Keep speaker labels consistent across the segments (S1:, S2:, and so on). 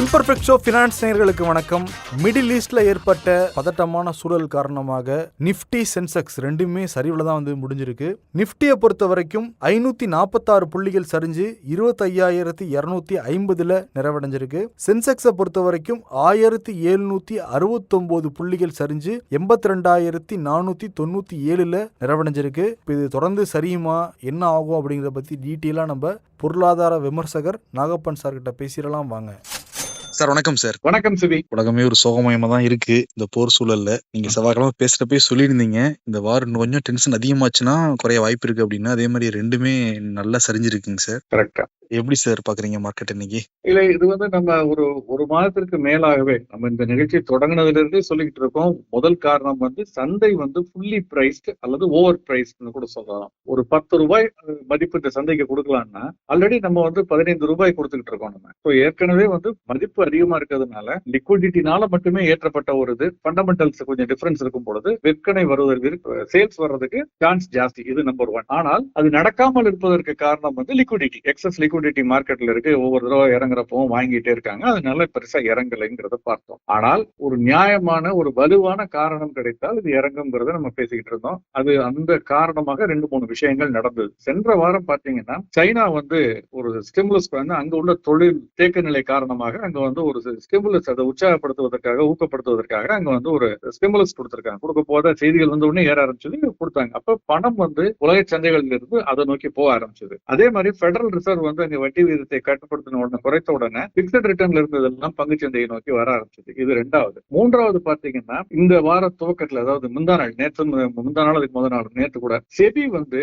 S1: Imperfect show finance நேர்களுக்கு வணக்கம். Middle ஈஸ்ட்ல ஏற்பட்ட பதட்டமான சூழல் காரணமாக நிஃப்டி சென்செக்ஸ் ரெண்டுமே சரிவில் தான் வந்து முடிஞ்சிருக்கு. நிஃப்டியை பொறுத்த வரைக்கும் ஐநூத்தி நாற்பத்தாறு புள்ளிகள் சரிஞ்சு இருபத்தையாயிரத்தி இரநூத்தி ஐம்பதுல நிறைவடைஞ்சிருக்கு. சென்செக்ஸை பொறுத்த வரைக்கும் ஆயிரத்தி எழுநூத்தி அறுபத்தொன்பது புள்ளிகள் சரிஞ்சு எண்பத்தி ரெண்டாயிரத்தி நானூத்தி தொண்ணூத்தி ஏழுல நிறைவடைஞ்சிருக்கு. இப்போ இது தொடர்ந்து சரியுமா? என்ன ஆகும் அப்படிங்கிறத பத்தி டீட்டெயிலாக நம்ம பொருளாதார விமர்சகர் நாகப்பன் சார்கிட்ட பேசிடலாம். வாங்க.
S2: சார் வணக்கம் சார்.
S3: வணக்கம் சிவி
S2: உலகமே ஒரு சோகமயமா தான் இருக்கு. இந்த போர் சூழல்ல நீங்க செவ்வாய்க்கிழமை பேசுறப்பே சொல்லியிருந்தீங்க. இந்த வாரம் இன்னும் கொஞ்சம் டென்ஷன் அதிகமாச்சுன்னா குறைய வாய்ப்பு இருக்கு அப்படின்னா. அதே மாதிரி ரெண்டுமே நல்லா சரிஞ்சிருக்குங்க சார்.
S3: கரெக்டா
S2: எப்படி சார் பாக்குறீங்க மார்க்கெட் இன்னைக்கு?
S3: இல்ல இது வந்து நம்ம ஒரு ஒரு மாதத்திற்கு மேலாகவே நம்ம இந்த நிகழ்ச்சி தொடங்கினதுல இருந்தே சொல்லிக்கிட்டு இருக்கோம். முதல் காரணம் வந்து சந்தை வந்து ஃபுல்லி பிரைஸ்டு அல்லது ஓவர் பிரைஸ்ட்னு கூட சொல்லலாம். ஒரு பத்து ரூபாய் மதிப்பு இந்த சந்தைக்கு கொடுக்கலாம்னா ஆல்ரெடி நம்ம வந்து பதினைந்து ரூபாய் கொடுத்துக்கிட்டு இருக்கோம் நம்ம. ஸோ ஏற்கனவே வந்து மதிப்பு அதிகமா இருக்கிறதுனால லிக்விடிட்டினால மட்டுமே ஏற்றப்பட்ட ஒரு இது. ஃபண்டமெண்டல்ஸ் கொஞ்சம் டிஃபரன்ஸ் இருக்கும் பொழுது விற்பனை வருவதற்கு சேல்ஸ் வர்றதுக்கு சான்ஸ் ஜாஸ்தி. இது நம்பர் ஒன் ஆனால் அது நடக்காமல் இருப்பதற்கு காரணம் வந்து லிக்விடிட்டி எக்ஸஸ் லிக்விடிட்டி மார்க்கெட்ல இருக்கு ஒவ்வொரு தடவை இறங்குறப்பவும் வாங்கிட்டே இருக்காங்க. அதனால பெருசா இறங்கலைங்கிறத பார்த்தோம். ஆனால் ஒரு நியாயமான ஒரு வலுவான காரணம் கிடைத்தால் இது இறங்குங்கிறத நம்ம பேசிக்கிட்டு இருந்தோம். அது அந்த காரணமாக ரெண்டு மூணு விஷயங்கள் நடந்தது. சென்ற வாரம் பாத்தீங்கன்னா சைனா வந்து ஒரு ஸ்டிமுலஸ் வந்து அங்க உள்ள தொழில் தேக்க நிலை காரணமாக அங்க வந்து ஒரு ஸ்டிமுலஸ் அதை உற்சாகப்படுத்துவதற்காக ஊக்கப்படுத்துவதற்காக அங்க வந்து ஒரு ஸ்டிமுலஸ் கொடுத்திருக்காங்க. கொடுக்க போத செய்திகள் வந்து உடனே ஏற ஆரம்பிச்சது கொடுத்தாங்க. அப்ப பணம் வந்து உலக சந்தைகளில் இருந்து அதை நோக்கி போக ஆரம்பிச்சது. அதே மாதிரி பெடரல் ரிசர்வ் வந்து அங்க வட்டி விகிதத்தை கட்டுப்படுத்தின உடனே குறைத்த உடனே பிக்சட் ரிட்டர்ன்ல இருந்ததெல்லாம் பங்கு சந்தையை நோக்கி வர ஆரம்பிச்சது. இது ரெண்டாவது. மூன்றாவது பாத்தீங்கன்னா இந்த வார துவக்கத்துல அதாவது முந்தா நாள் நேற்று முந்தா நாள் அதுக்கு முதல் நாள் நேற்று கூட செபி வந்து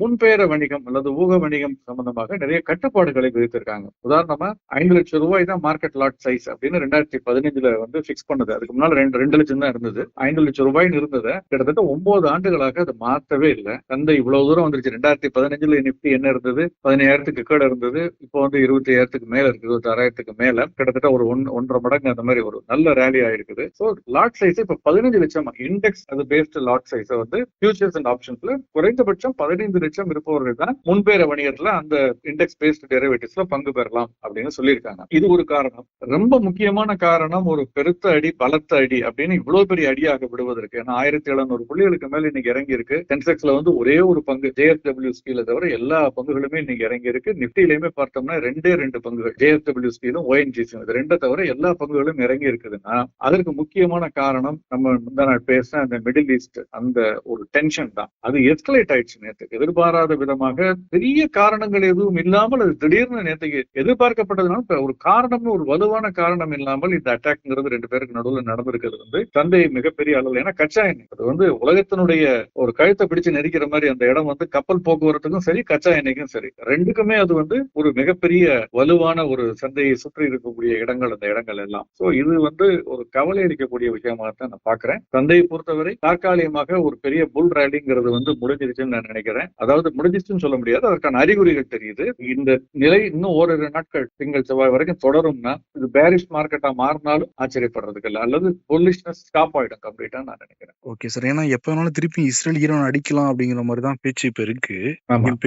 S3: முன்பெயர வணிகம் அல்லது ஊக வணிகம் சம்பந்தமாக நிறைய கட்டுப்பாடுகளை விதித்திருக்காங்க. உதாரணமா ஐந்து லட்சம் ரூபாய் தான் மார்க்கெட் லாட் சைஸ் அப்படின்னு ரெண்டாயிரத்தி பதினஞ்சுல வந்து பிக்ஸ் பண்ணது. அதுக்கு முன்னால ரெண்டு ரெண்டு லட்சம் தான் இருந்தது. ஐந்து லட்சம் ரூபாய்னு இருந்தது கிட்டத்தட்ட ஒன்பது ஆண்டுகளாக அது மாற்றவே இல்லை. அந்த இவ்வளவு தூரம் வந்துருச்சு. ரெண்டாயிரத்தி பதினஞ்சுல நிப்டி என்ன இருந்தது? பதினாயிரத்துக்கு கீழே இருந்தது. இப்போ வந்து இருபத்தி ஐயாயிரத்துக்கு மேல இருக்கு இருபத்தி ஆறாயிரத்துக்கு மேல. கிட்டத்தட்ட ஒரு ஒன் ஒன்றரை மடங்கு அந்த மாதிரி ஒரு நல்ல ரேலி ஆயிருக்குது. ஸோ லாட் சைஸ் இப்ப பதினஞ்சு லட்சம் இண்டெக்ஸ் அது பேஸ்ட் லாட் சைஸ் வந்து ஃபியூச்சர்ஸ் அண்ட் ஆப்ஷன்ஸ்ல குறைந்தபட்சம் பதினைந்து லட்சம் இருப்பவர்கள் தான் முன்பேற வணிகத்துல அந்த இண்டெக்ஸ் பேஸ்ட் டெரிவேட்டிவ்ஸ்ல பங்கு பெறலாம் அப்படின்னு சொல்லியிருக்காங்க. இது ஒரு காரணம். ரொம்ப முக்கியமான காரணம் ஒரு பெருத்த அடி பலத்த அடி அப்படின்னு இவ்வளவு பெரிய அடியாக விடுவதற்கு. ஏன்னா ஆயிரத்தி எழுநூறு புள்ளிகளுக்கு மேல இன்னைக்கு இறங்கி இருக்கு சென்செக்ஸ்ல வந்து ஒரே ஒரு பங்கு ஜேஎஸ்டபிள்யூ ஸ்கீல தவிர எல்லா பங்குகளுமே இன்னைக்கு இறங்கி இருக்கு நிப்டிலையுமே பார்த்தோம்னா ரெண்டே ரெண்டு பங்குகள். ஜேஎஸ்டபிள்யூ ஸ்டீலும் ஓஎன்ஜிசியும் இது ரெண்டை தவிர எல்லா பங்குகளும் இறங்கி இருக்குதுன்னா அதற்கு முக்கியமான காரணம் நம்ம முந்தா நாள் பேசின அந்த மிடில் ஈஸ்ட் அந்த ஒரு டென்ஷன் தான். அது எஸ்கலேட் ஆயிடுச்சு நேற்று எதிர்பாராத விதமாக பெரிய காரணங்கள் எதுவும் இல்லாமல் அது திடீர்னு நேற்றுக்கு எதிர்பார்க்கப்பட்டதுனால ஒரு காரணம்னு ஒரு வலுவான காரணம் இல்லாமல் இந்த அட்டாக்ங்கிறது ரெண்டு பேருக்கு நடுவில் நடந்திருக்கிறது வந்து சந்தை மிகப்பெரிய அளவில். ஏன்னா கச்சா எண்ணெய் அது வந்து உலகத்தினுடைய ஒரு கழுத்தை பிடிச்சு நெரிக்கிற மாதிரி அந்த இடம் வந்து கப்பல் போக்குவரத்துக்கும் சரி கச்சா எண்ணெய்க்கும் சரி. ரெண்டுக்குமே அது வந்து ஒரு மிகப்பெரிய வலுவான ஒரு சந்தையை சுற்றி இருக்கக்கூடிய இடங்கள் அந்த இடங்கள் எல்லாம். சோ இது வந்து ஒரு கவலை அளிக்கக்கூடிய விஷயமாக தான் நான் பாக்குறேன் சந்தையை பொறுத்தவரை தற்காலிகமாக ஒரு பெரிய புல் ரேலிங்கிறது வந்து முடிஞ்சிருச்சுன்னு நான் நினைக்கிறேன். அதாவது முடிஞ்சிருச்சுன்னு சொல்ல முடியாது. அதற்கான அறிகுறிகள் தெரியுது. இந்த நிலை இன்னும் ஓரிரு நாட்கள் திங்கள் செவ்வாய் வரைக்கும் தொடரும்னா இது பேரிஷ் மார்க்கெட்டா மாறினாலும் ஆச்சரியப்படுறதுக்கு இல்லை. அல்லது புல்லிஷ்னஸ் ஸ்டாப் ஆயிடும் கம்ப்ளீட்டா நான் நினைக்கிறேன்.
S2: ஓகே சார் ஏன்னா எப்ப வேணாலும் திருப்பி இஸ்ரேல் ஈரான் அடிக்கலாம் அப்படிங்கிற மாதிரி தான் பேச்சு இப்ப இருக்கு.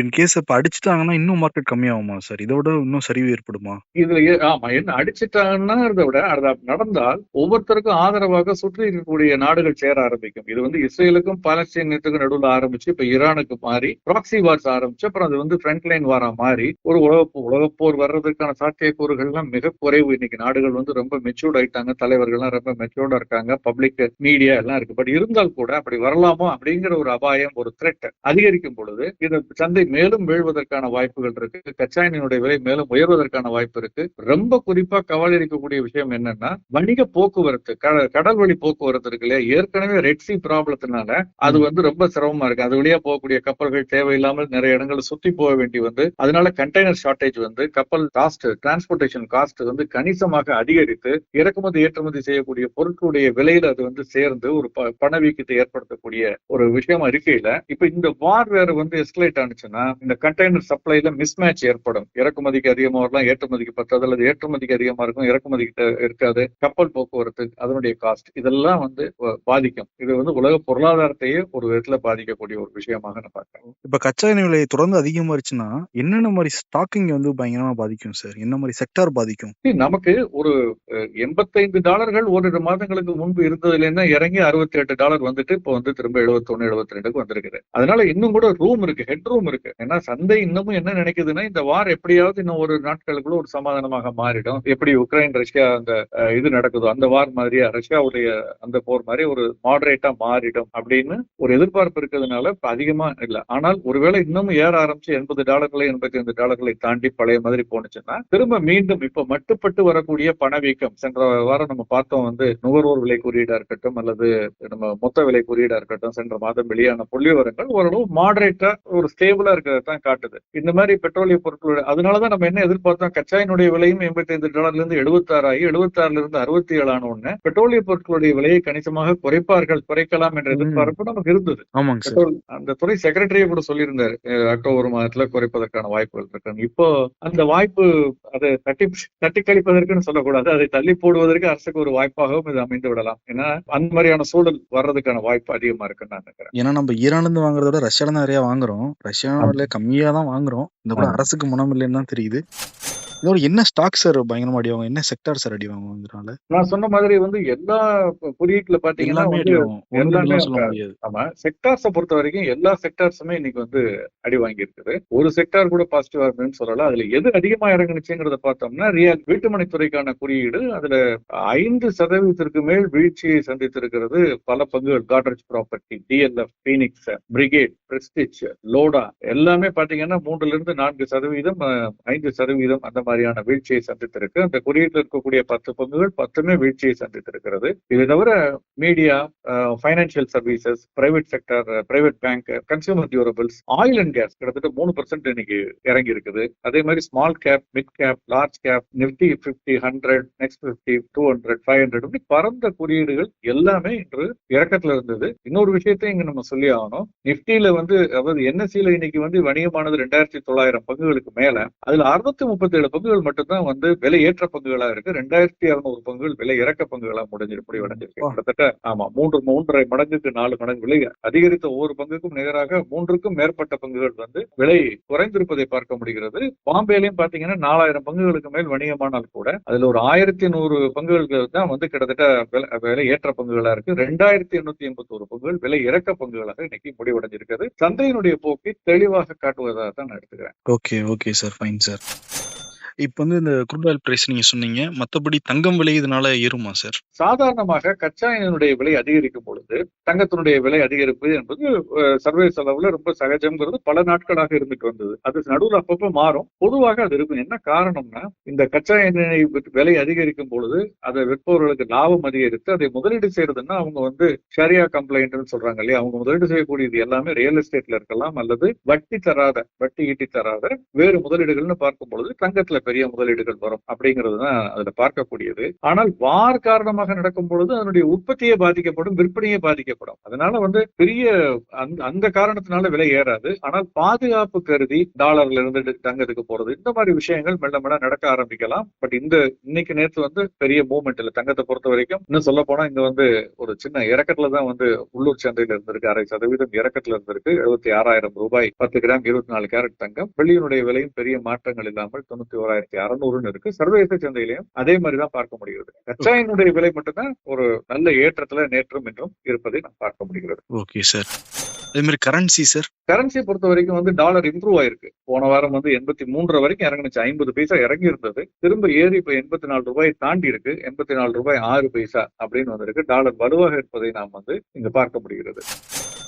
S2: இன் கேஸ் இப்ப அடிச்சுட்டாங்கன்னா இன்னும் மார்க்கெட் கம்மியாகுமா? ஆமா சார். இதோட இன்னும் சரிவு ஏற்படுமா?
S3: இதுல ஏ- ஆமா. என்ன அடிச்சிட்டாங்கன்னா விட நடந்தால் ஒவ்வொருத்தருக்கும் ஆதரவாக சுற்றி இருக்கக்கூடிய நாடுகள் சேர ஆரம்பிக்கும். இது வந்து இஸ்ரேலுக்கும் பாலஸ்தீனத்துக்கும் நடுவில் ஆரம்பிச்சு இப்ப ஈரானுக்கு மாறி ப்ராக்சி வார்ஸ் ஆரம்பிச்சு அப்புறம் அது வந்து ஃப்ரண்ட் லைன் வாரா மாறி ஒரு உலக உலகப்போர் வர்றதுக்கான சாத்தியக்கூறுகள்லாம் மிக குறைவு. இன்னைக்கு நாடுகள் வந்து ரொம்ப மெச்சூர்ட் ஆயிட்டாங்க. தலைவர்கள்லாம் ரொம்ப மெச்சூர்டா இருக்காங்க. பப்ளிக் மீடியா எல்லாம் இருக்கு. பட் இருந்தால் கூட அப்படி வரலாமோ அப்படிங்கிற ஒரு அபாயம் ஒரு த்ரெட் அதிகரிக்கும் பொழுது இந்த சந்தை மேலும் வீழ்வதற்கான வாய்ப்புகள் இருக்கு. கச்சா எண்ணெயினுடைய விலை மேலும் உயர்வதற்கான வாய்ப்பு இருக்கு. ரொம்ப குறிப்பா கவலை அளிக்கக்கூடிய விஷயம் என்னன்னா வணிக போக்குவரத்து கடல் வழி போக்குவரத்து இருக்கு இல்லையா? ஏற்கனவே ரெட் சி ப்ராப்ளத்தினால அது வந்து ரொம்ப சிரமமா இருக்கு. அது வழியா போகக்கூடிய கப்பல்கள் தேவையில்லாமல் நிறைய இடங்களை சுத்தி போக வேண்டி வந்து அதனால கண்டெய்னர் ஷார்டேஜ் வந்து கப்பல் காஸ்ட் டிரான்ஸ்போர்ட்டேஷன் காஸ்ட் வந்து கணிசமாக அதிகரித்து இறக்குமதி ஏற்றுமதி செய்யக்கூடிய பொருட்களுடைய விலையில அது வந்து சேர்ந்து ஒரு பணவீக்கத்தை ஏற்படுத்தக்கூடிய ஒரு விஷயமா இருக்கையில இப்ப இந்த வார் வேற வந்து எஸ்கலேட் ஆனிச்சுன்னா இந்த கண்டெய்னர் சப்ளைல மிஸ்மேட்ச் ஏற்படும். ஏற்படும். இறக்குமதிக்கு அதிகமா வரலாம் ஏற்றுமதிக்கு பத்தாது. அல்லது ஏற்றுமதிக்கு அதிகமா இருக்கும் இறக்குமதிக்கு இருக்காது. கப்பல் போக்குவரத்து அதனுடைய காஸ்ட் இதெல்லாம் வந்து பாதிக்கும். இது வந்து உலக பொருளாதாரத்தையே ஒரு விதத்துல பாதிக்கக்கூடிய ஒரு விஷயமாக நான் பார்க்கிறேன்.
S2: இப்ப கச்சா எண்ணெய் விலை தொடர்ந்து அதிகமாயிருச்சுன்னா என்னென்ன மாதிரி ஸ்டாக்கிங் வந்து பயங்கரமா பாதிக்கும் சார் என்ன மாதிரி செக்டார் பாதிக்கும்?
S3: நமக்கு ஒரு எண்பத்தைந்து டாலர்கள் ஓரிரு மாதங்களுக்கு முன்பு இருந்ததுல இருந்து இறங்கி அறுபத்தி எட்டு டாலர் வந்துட்டு இப்போ வந்து திரும்ப எழுபத்தொன்னு எழுபத்தி ரெண்டுக்கு வந்திருக்குது. அதனால இன்னும் கூட ரூம் இருக்கு ஹெட் ரூம் இருக்கு. ஏன்னா சந்தை இன்னமும் என்ன நினைக்குதுன்னா இந்த வார் எப்படியாவது இன்னும் ஒரு நாட்களுக்குள்ள ஒரு சமாதானமாக மாறிடும். எப்படி உக்ரைன் ரஷ்யா அந்த இது நடக்குதோ அந்த வார் மாதிரியா ரஷ்யாவுடைய அந்த போர் மாதிரி ஒரு மாடரேட்டா மாறிடும் அப்படின்னு ஒரு எதிர்பார்ப்பு இருக்கிறதுனால இப்ப அதிகமா இல்ல. ஆனால் ஒருவேளை இன்னமும் ஏற ஆரம்பிச்சு எண்பது டாலர்களை எண்பத்தி ஐந்து டாலர்களை தாண்டி பழைய மாதிரி போனுச்சுன்னா திரும்ப மீண்டும் இப்ப மட்டுப்பட்டு வரக்கூடிய பணவீக்கம் சென்ற வாரம் நம்ம பார்த்தோம் வந்து நுகர்வோர் விலை குறியீடா இருக்கட்டும் அல்லது நம்ம மொத்த விலை குறியீடா இருக்கட்டும் சென்ற மாதம் வெளியான புள்ளி விவரங்கள் ஓரளவு மாடரேட்டா ஒரு ஸ்டேபிளா இருக்கிறதான் காட்டுது. இந்த மாதிரி பெட்ரோலிய பொருட்களோட அதனாலதான் நம்ம என்ன எதிர்பார்த்தோம்? கச்சாயினுடைய விலையும் எண்பத்தி ஐந்து டாலர்ல இருந்து எழுபத்தாறு ஆகி எழுபத்தாறுல இருந்து அறுபத்தி ஏழு ஆன உடனே பெட்ரோலிய பொருட்களுடைய விலையை கணிசமாக குறைப்பார்கள் குறைக்கலாம் என்ற. எதிர்பார்ப்பு நமக்கு இருந்தது. அந்த துறை செக்ரட்டரியே கூட சொல்லியிருந்தாரு அக்டோபர் மாதத்துல குறைப்பதற்கான வாய்ப்புகள் இருக்கு இப்போ அந்த வாய்ப்பு அதை தட்டி தட்டி கழிப்பதற்குன்னு சொல்லக்கூடாது அதை தள்ளி போடுவதற்கு அரசுக்கு ஒரு வாய்ப்பாகவும் இது அமைந்து விடலாம். ஏன்னா அந்த மாதிரியான சூழல் வர்றதுக்கான வாய்ப்பு அதிகமா இருக்குன்னு நான் நினைக்கிறேன்.
S2: ஏன்னா நம்ம ஈரான்ல இருந்து வாங்குறத விட ரஷ்யால நிறைய வாங்குறோம். ரஷ்யாவில கம்மியா தான் வாங்குறோம். இந்த கூட
S3: ஆமா.
S2: அரசுக்கு முனம் இல்லைன்னு தான் தெரியுது இதோட என்ன ஸ்டாக் சார் பயங்கரமா அடி வாங்கும் என்ன செக்டார் சார் அடி வாங்கும் இதனால
S3: நான் சொன்ன மாதிரி வந்து எல்லா குறியீட்டுல பாத்தீங்கன்னா
S2: எல்லாமே
S3: ஆமா. செக்டார்ஸை பொறுத்த வரைக்கும் எல்லா செக்டார்ஸுமே இன்னைக்கு வந்து அடி வாங்கி இருக்குது ஒரு செக்டார் கூட பாசிட்டிவா இருக்குன்னு சொல்லல. அதுல எது அதிகமா இறங்குனுச்சுங்கிறத பார்த்தோம்னா ரியல் வீட்டுமனை துறைக்கான குறியீடு. அதுல ஐந்து சதவீதத்திற்கு மேல் வீழ்ச்சியை சந்தித்திருக்கிறது பல பங்குகள். Godrej property DLF Phoenix brigade prestige Lodha எல்லாமே பாத்தீங்கன்னா மூன்றுல இருந்து நான்கு சதவீதம் ஐந்து சதவீதம் அந்த மாதிரியான வீழ்ச்சியை சந்தித்திருக்கு. அந்த குறியீட்டில் இருக்கக்கூடிய பத்து பங்குகள் பத்துமே வீழ்ச்சியை சந்தித்திருக்கிறது. இது தவிர media financial services private sector private bank consumer durables oil and gas கிட்டத்தட்ட மூணு பர்சன்ட் இன்னைக்கு இறங்கி இருக்குது அதே மாதிரி small cap mid cap large cap Nifty fifty hundred next fifty two hundred five hundred இப்படி பரந்த குறியீடுகள் எல்லாமே இன்று இறக்கத்துல இருந்தது. இன்னொரு விஷயத்தையும் இங்க நம்ம சொல்லி ஆகணும். நிப்டியில வந்து அதாவது என்எஸ்சியில இன்னைக்கு வந்து வணிகமானது ரெண்டாயிரத்தி தொள்ளாயிரம் பங்குகளுக்கு மேல. அதுல அறுநூத்தி முப்பத்தி ஏழு பங்குகள் மட்டும்தான் வந்து விலை ஏற்ற பங்குகளா இருக்கு. ரெண்டாயிரத்தி இருநூறு பங்குகள் விலை இறக்க பங்குகளா முடிஞ்சு முடிவடைஞ்சிருக்கு. கிட்டத்தட்ட ஆமா மூன்று மூன்றரை மடங்குக்கு நாலு மடங்கு விலை அதிகரித்த ஒவ்வொரு பங்குக்கும் நிகராக மூன்றுக்கும் மேற்பட்ட பங்குகள் வந்து விலை குறைந்திருப்பதை பார்க்க முடிகிறது. பாம்பேலையும் பாத்தீங்கன்னா நாலாயிரம் பங்குகளுக்கு மேல் வணிகமானால் கூட அதுல ஒரு ஆயிரத்தி நூறு பங்குகள் தான் வந்து கிட்டத்தட்ட விலை- விலை ஏற்ற பங்குகளா இருக்கு. ரெண்டாயிரத்தி எண்ணூத்தி எண்பத்தி ஒரு பங்குகள் விலை இறக்க பங்குகளாக இன்னைக்கு முடிவடைஞ்சிருக்கிறது. சந்தையினுடைய போக்கை தெளிவாக காட்டுவதாக தான் நான் எடுத்துக்கிறேன்.
S2: Okay okay sir. Fine sir. இப்போ வந்து இந்த குரூட் ஆயில் பிரைஸ் நீங்க சொன்னீங்க. மத்தபடி தங்கம் விலை இதனால ஏறுமா சார்
S3: சாதாரணமாக கச்சா எண்ணெயினுடைய விலை அதிகரிக்கும் பொழுது தங்கத்தினுடைய விலை அதிகரிப்பு என்பது சர்வதேச அளவுல ரொம்ப சகஜம்ங்கிறது பல நாட்களாக இருந்துட்டு வந்தது. அது நடுவில் அப்பப்போ மாறும். பொதுவாக அது இருக்கும். என்ன காரணம்னா இந்த கச்சா எண்ணெய் விலை அதிகரிக்கும் பொழுது அதை விற்பவர்களுக்கு லாபம் அதிகரித்து அதை முதலீடு செய்யறதுன்னா அவங்க வந்து ஷரியா கம்ப்ளைண்ட்னு சொல்றாங்க இல்லையா? அவங்க முதலீடு செய்யக்கூடியது எல்லாமே ரியல் எஸ்டேட்ல இருக்கலாம் அல்லது வட்டி தராத வட்டி ஈட்டி தராத வேறு முதலீடுகள்னு பார்க்கும் பொழுது தங்கத்துல பெரிய முதலீடுகள் வரும் அப்படிங்கிறது தான் அதுல பார்க்கக்கூடியது. ஆனால் வார் காரணமாக நடக்கும் பொழுது அதனுடைய உற்பத்தியே பாதிக்கப்படும் விற்பனையே பாதிக்கப்படும். அதனால வந்து பெரிய அந்த அந்த காரணத்தினால விலை ஏறாது. ஆனால் பாதுகாப்பு கருதி டாலர்ல இருந்து தங்கத்துக்கு போறது இந்த மாதிரி விஷயங்கள் மெல்ல மெல்ல நடக்க ஆரம்பிக்கலாம். பட் இந்த இன்னைக்கு நேற்று வந்து பெரிய மூவ்மெண்ட் இல்ல தங்கத்தை பொறுத்த வரைக்கும். இன்னும் சொல்ல போனா இங்க வந்து ஒரு சின்ன இறக்கத்துல தான் வந்து உள்ளூர் சந்தையில இருந்திருக்கு. அரை சதவீதம் இறக்கத்துல இருந்திருக்கு. எழுபத்தி ஆறாயிரம் ரூபாய் பத்து கிராம் இருபத்தி நாலு கேரட் தங்கம். வெள்ளியினுடைய விலையும் பெரிய மாற்றங்கள் இல்லாமல் தொண்ணூத்தி ஓராயிரத்தி அறுநூறுன்னு இருக்கு. சர்வதேச சந்தையிலையும் அதே மாதிரி தான் பார்க்க முடிகிறது. கச்சாயினுடைய விலை மட்டும்தான் ஒரு நல்ல ஏற்றத்துல நேற்றும் என்றும் இருப்பதை நாம் பார்க்க முடிகிறது.
S2: Okay sir. அதே மாதிரி கரன்சி சார்?
S3: கரன்சியை பொறுத்த வரைக்கும் வந்து டாலர் இம்ப்ரூவ் ஆயிருக்கு. போன வாரம் வந்து எண்பத்தி மூன்று வரைக்கும் இறங்குனுச்சு. ஐம்பது பைசா இறங்கி இருந்தது திரும்ப ஏறி இப்ப எண்பத்தி நாலு ரூபாய் தாண்டி இருக்கு. எண்பத்தி நாலு ரூபாய் ஆறு பைசா அப்படின்னு வந்திருக்கு. டாலர் வலுவாக இருப்பதை நாம் வந்து இங்க பார்க்க முடிகிறது.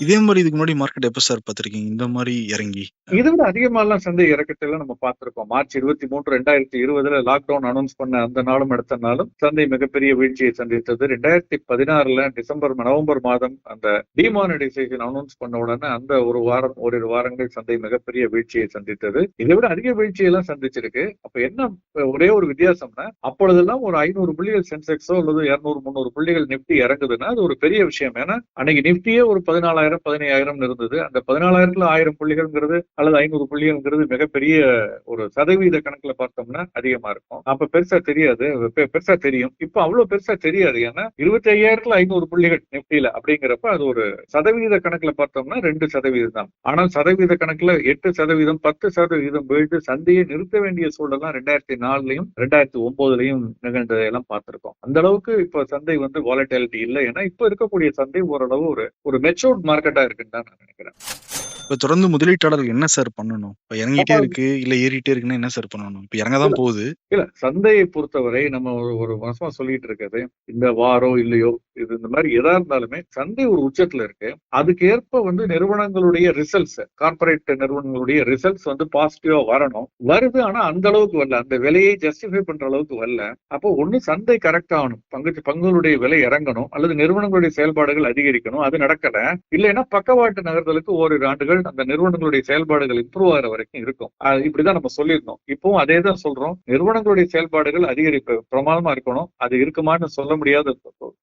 S2: இதே மாதிரி இதுக்கு முன்னாடி மார்க்கெட் எப்ப சார் பார்த்திருக்கீங்க? இந்த மாதிரி இறங்கி.
S3: இதை விட அதிகமாலாம் சந்தை இறக்கத்துல நம்ம பார்த்திருக்கோம். மார்ச் இருபத்தி மூன்று ரெண்டாயிரத்தி இருபதுல லாக்டவுன் அனௌன்ஸ் பண்ண அந்த நாளும் அடுத்த நாளும் சந்தை மிகப்பெரிய வீழ்ச்சியை சந்தித்தது. ரெண்டாயிரத்தி பதினாறுல டிசம்பர் நவம்பர் மாதம் அந்த டிமானிட்டைசேஷன் அனௌன்ஸ் பண்ண உடனே அந்த ஒரு வாரம் ஓரிரு வாரங்கள் சந்தை மிகப்பெரிய வீழ்ச்சியை சந்தித்தது. இதை விட அதிக வீழ்ச்சியெல்லாம் சந்திச்சிருக்கு. அப்ப என்ன ஒரே ஒரு வித்தியாசம்னா அப்பொழுதெல்லாம் ஒரு ஐநூறு புள்ளிகள் சென்செக்ஸோ அல்லது இருநூறு முந்நூறு புள்ளிகள் நிப்டி இறங்குதுன்னா அது ஒரு பெரிய விஷயம். ஏன்னா அன்னைக்கு நிப்டியே ஒரு பதினாலாயிரம் பதினாலாயிரம் பதினையாயிரம் இருந்தது. அந்த பதினாலாயிரத்துல ஆயிரம் புள்ளிகள்ங்கிறது அல்லது ஐநூறு புள்ளிகள்ங்கிறது மிகப்பெரிய ஒரு சதவீத கணக்குல பார்த்தோம்னா அதிகமா இருக்கும். அப்ப பெருசா தெரியாது. பெருசா தெரியும். இப்ப அவ்வளவு பெருசா தெரியாது. ஏன்னா இருபத்தி ஐயாயிரத்துல ஐநூறு புள்ளிகள் நிப்டியில அப்படிங்கிறப்ப அது ஒரு சதவீத கணக்குல பார்த்தோம்னா ரெண்டு சதவீதம் தான். ஆனால் சதவீத கணக்குல எட்டு சதவீதம் பத்து சதவீதம் வீழ்ந்து சந்தையை நிறுத்த வேண்டிய சூழல்லாம் ரெண்டாயிரத்தி நாலுலயும் ரெண்டாயிரத்தி ஒன்பதுலயும் நிகழ்ந்ததையெல்லாம் பார்த்திருக்கோம். அந்த அளவுக்கு இப்ப சந்தை வந்து வாலட்டிலிட்டி இல்லை. ஏன்னா இப்ப இருக்கக்கூடிய சந்தை ஓரளவு ஒரு ஒரு மெச்சூர்ட் மார்க்கெட்டா இருக்குன்னு தான் நான் நினைக்கிறேன்.
S2: இப்ப தொடர்ந்து முதலீட்டாளர்கள் என்ன சார் பண்ணணும்? இப்ப இறங்கிட்டே இருக்கு இல்ல ஏறிட்டே இருக்குன்னா என்ன சார் பண்ணணும்? இப்ப இறங்கதான் போகுது.
S3: இல்ல சந்தையை பொறுத்தவரை நம்ம ஒரு ஒரு மாசமா சொல்லிட்டு இருக்கிறது இந்த வாரம் இல்லையோ இது இந்த மாதிரி எதா இருந்தாலுமே சந்தை ஒரு உச்சத்துல இருக்கு. அதுக்கு ஏற்ப வந்து நிறுவனங்களுடைய ரிசல்ட்ஸ் கார்ப்பரேட் நிறுவனங்களுடைய ரிசல்ட்ஸ் வந்து பாசிட்டிவா வரணும். வருது ஆனா அந்த அளவுக்கு வரல. அந்த விலையை ஜஸ்டிஃபை பண்ற அளவுக்கு வரல. அப்போ ஒண்ணு சந்தை கரெக்ட் ஆகணும். பங்கு பங்குகளுடைய விலை இறங்கணும். அல்லது நிறுவனங்களுடைய செயல்பாடுகள் அதிகரிக்கணும். அது நடக்கல. இல்லைன்னா பக்கவாட்டு நகர்தலுக்கு ஓரிரு ஆண்டுகள் அந்த நிறுவனங்களுடைய செயல்பாடுகள் இம்ப்ரூவ் ஆகிற வரைக்கும் இருக்கும். இப்படிதான் நம்ம சொல்லியிருந்தோம். இப்பவும் அதே தான் சொல்றோம். நிறுவனங்களுடைய செயல்பாடுகள் அதிகரிப்பு பிரமாதமா இருக்கணும். அது இருக்குமான்னு சொல்ல முடியாத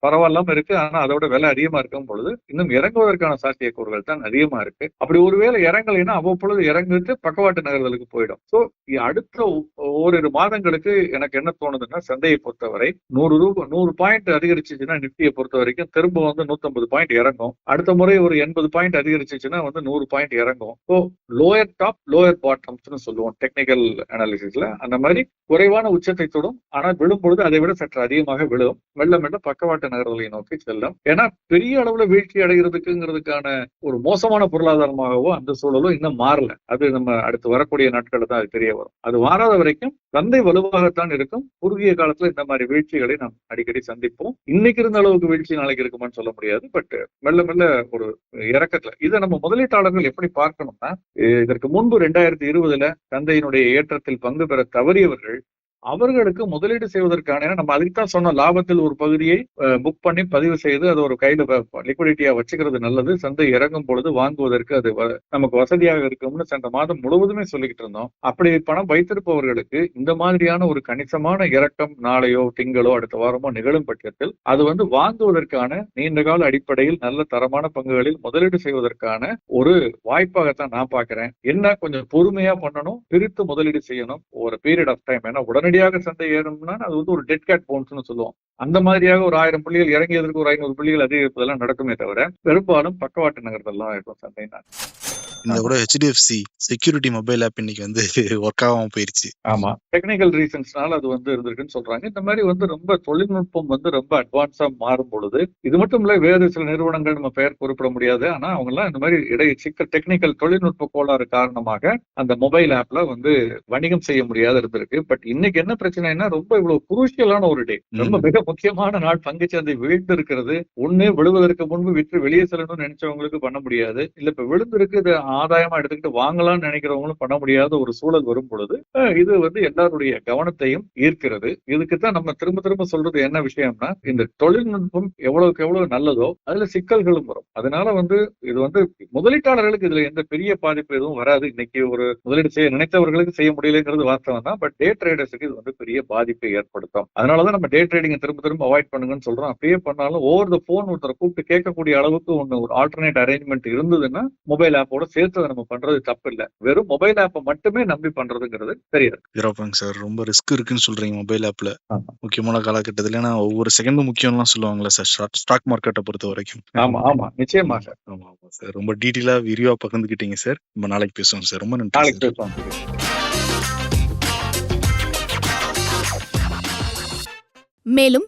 S3: பரவாயில்லாம இருக்கு. ஆனா அதோட விலை அதிகமா இருக்கும் பொழுது இன்னும் இறங்குவதற்கான சாத்தியக்கூறுகள் தான் அதிகமா இருக்கு. அப்படி ஒருவேளை இறங்கலைன்னா அவ்வப்பொழுது இறங்கிட்டு பக்கவாட்டு நகர்தலுக்கு போயிடும். சோ அடுத்த ஒ- ஓரிரு மாதங்களுக்கு எனக்கு என்ன தோணுதுன்னா சந்தையை பொறுத்தவரை நூறு ரூபாய் நூறு பாயிண்ட் அதிகரிச்சுன்னா நிப்டியை பொறுத்த வரைக்கும் திரும்ப வந்து 150 பாயிண்ட் இறங்கும். அடுத்த முறை ஒரு எண்பது பாயிண்ட் அதிகரிச்சுன்னா வந்து நூறு பாயிண்ட் இறங்கும். ஸோ லோயர் டாப் லோயர் பாட்டம்ஸ்னு சொல்லுவோம் டெக்னிக்கல் அனாலிசிஸ்ல அந்த மாதிரி குறைவான உச்சத்தை தொடும். ஆனால் விழும் பொழுது அதை விட சற்று அதிகமாக விழும். மெல்ல மெல்ல பக்கவாட்டு நகர்தலை நோக்கி செல்லும். ஏன்னா பெரிய அளவுல வீழ்ச்சி அடைகிறதுக்குங்கிறதுக்கான ஒரு மோசமான பொருளாதாரமாகவோ அந்த சூழலோ இன்னும் மாறல. அது நம்ம அடுத்து வரக்கூடிய நாட்களில் தான் அது தெரிய வரும். அது மாறாத வரைக்கும் சந்தை வலுவாகத்தான் இருக்கும். குறுகிய காலத்துல இந்த மாதிரி வீழ்ச்சிகளை நாம் அடிக்கடி சந்திப்போம். இன்னைக்கு இருந்த அளவுக்கு வீழ்ச்சி நாளைக்கு இருக்குமான்னு சொல்ல முடியாது. பட் மெல்ல மெல்ல ஒரு இறக்கத்துல. இதை நம்ம முதலீட்டாளர்கள் எப்படி பார்க்கணும்னா இதற்கு முன்பு ரெண்டாயிரத்தி இருபதுல தந்தையினுடைய ஏற்றத்தில் பங்கு பெற தவறியவர்கள் அவர்களுக்கு முதலீடு செய்வதற்கான ஏன்னா நம்ம அதுக்கு தான் லாபத்தில் ஒரு பகுதியை புக் பண்ணி பதிவு செய்து அது ஒரு கையில லிக்விடிட்டியா வச்சுக்கிறது நல்லது. சந்தை இறங்கும் பொழுது வாங்குவதற்கு அது வ- நமக்கு வசதியாக இருக்கும்னு சென்ற மாதம் முழுவதுமே சொல்லிக்கிட்டு இருந்தோம். அப்படி பணம் வைத்திருப்பவர்களுக்கு இந்த மாதிரியான ஒரு கணிசமான இறக்கம் நாளையோ திங்களோ அடுத்த வாரமோ நிகழும் பட்சத்தில் அது வந்து வாங்குவதற்கான நீண்ட கால அடிப்படையில் நல்ல தரமான பங்குகளில் முதலீடு செய்வதற்கான ஒரு வாய்ப்பாகத்தான் நான் பாக்குறேன் என்ன கொஞ்சம் பொறுமையா பண்ணணும் பிரித்து முதலீடு செய்யணும் ஒரு பீரியட் ஆஃப் டைம் ஏன்னா உடனடியாக சந்தை ஏறணும்னா அது வந்து ஒரு டெட் கேட் போன்ஸ்னு சொல்லுவோம். அந்த மாதிரியாக ஒரு ஆயிரம் புள்ளிகள் இறங்கியதற்கு ஒரு ஐநூறு புள்ளிகள் அதிகரிப்பதெல்லாம் நடக்குமே தவிர பெரும்பாலும் பக்கவாட்டு நகரத்தெல்லாம் இருக்கும் சந்தை நான்
S2: இந்த கூட ஹெச்டிஎஃப்சி செக்யூரிட்டி மொபைல் ஆப் இன்னைக்கு வந்து ஒர்க் ஆகாம போயிருச்சு.
S3: ஆமா. டெக்னிக்கல் ரீசன்ஸ்னால அது வந்து இருந்திருக்குன்னு சொல்றாங்க. இந்த மாதிரி வந்து ரொம்ப தொழில்நுட்பம் வந்து ரொம்ப அட்வான்ஸா மாறும் பொழுது இது மட்டும் இல்ல வேறு சில நிறுவனங்கள் நம்ம பெயர் குறிப்பிட முடியாது. ஆனா அவங்க எல்லாம் இந்த மாதிரி இடை சிக்கல் டெக்னிக்கல் தொழில்நுட்ப கோளாறு காரணமாக அந்த மொபைல் ஆப்ல வந்து வணிகம் செய்ய முடியாத இருந்திருக்கு. பட் இன்னைக்கு என்ன பிரச்சனைனா ரொம்ப இவ்வளவு குரூஷியலான ஒரு டே ரொம்ப மிக முக்கியமான நாள். பங்குச்சந்தை வீழ்ந்து இருக்கிறது ஒண்ணு விழுவதற்கு முன்பு விற்று வெளியே செல்லணும்னு நினைச்சவங்களுக்கு பண்ண முடியாது. இல்ல இப்ப விழுந்திருக்கு ஆதாயமா எடுத்துக்கிட்டு வாங்கலாம்னு நினைக்கிறவங்களும் பண்ண முடியாத ஒரு சூழல் வரும் பொழுது இது வந்து எல்லாருடைய கவனத்தையும் ஈர்க்கிறது. இதுக்கு தான் நம்ம திரும்ப திரும்ப சொல்றது என்ன விஷயம்னா இந்த தொழில்நுட்பம் எவ்வளவுக்கு எவ்வளவு நல்லதோ அதுல சிக்கல்களும் வரும். அதனால வந்து இது வந்து முதலீட்டாளர்களுக்கு இதுல எந்த பெரிய பாதிப்பு எதுவும் வராது. இன்னைக்கு ஒரு முதலீடு செய்ய நினைத்தவர்களுக்கு செய்ய முடியலைங்கிறது வாஸ்தவம் தான். பட் டே ட்ரேடர்ஸுக்கு இது வந்து பெரிய பாதிப்பை ஏற்படுத்தும். அதனாலதான் நம்ம டே ட்ரேடிங் திரும்ப திரும்ப அவாய்ட் பண்ணுங்கன்னு சொல்றோம். அப்படியே பண்ணாலும் ஓவர் த போன் ஒருத்தரை கூப்பிட்டு கேட்கக்கூடிய அளவுக்கு ஒன்று ஒரு ஆல்டர்னேட் அரேஞ்ச்மெண்ட் இருந்ததுன்னா மொபைல் ஆப்போட சேர்த்து அதை நம்ம பண்றது தப்பு இல்ல வெறும் மொபைல் ஆப்பை மட்டுமே நம்பி பண்றதுங்கிறது தெரியாது
S2: சார் ரொம்ப ரிஸ்க் இருக்குன்னு சொல்றீங்க மொபைல் ஆப்ல. முக்கியமான காலகட்டத்துல ஏன்னா ஒவ்வொரு செகண்டும் முக்கியம்லாம் சொல்லுவாங்கல்ல சார் ஸ்டாக் மார்க்கெட்டை பொறுத்த வரைக்கும்.
S3: ஆமா ஆமா. நிச்சயமாக.
S2: ஆமா ஆமா சார் ரொம்ப டீட்டெயிலா விரிவா பகிர்ந்துக்கிட்டீங்க சார் நம்ம நாளைக்கு பேசுவோம் சார் ரொம்ப நன்றி
S3: நாளைக்கு
S2: சார்
S3: பேசுவோம்.
S4: மேலும்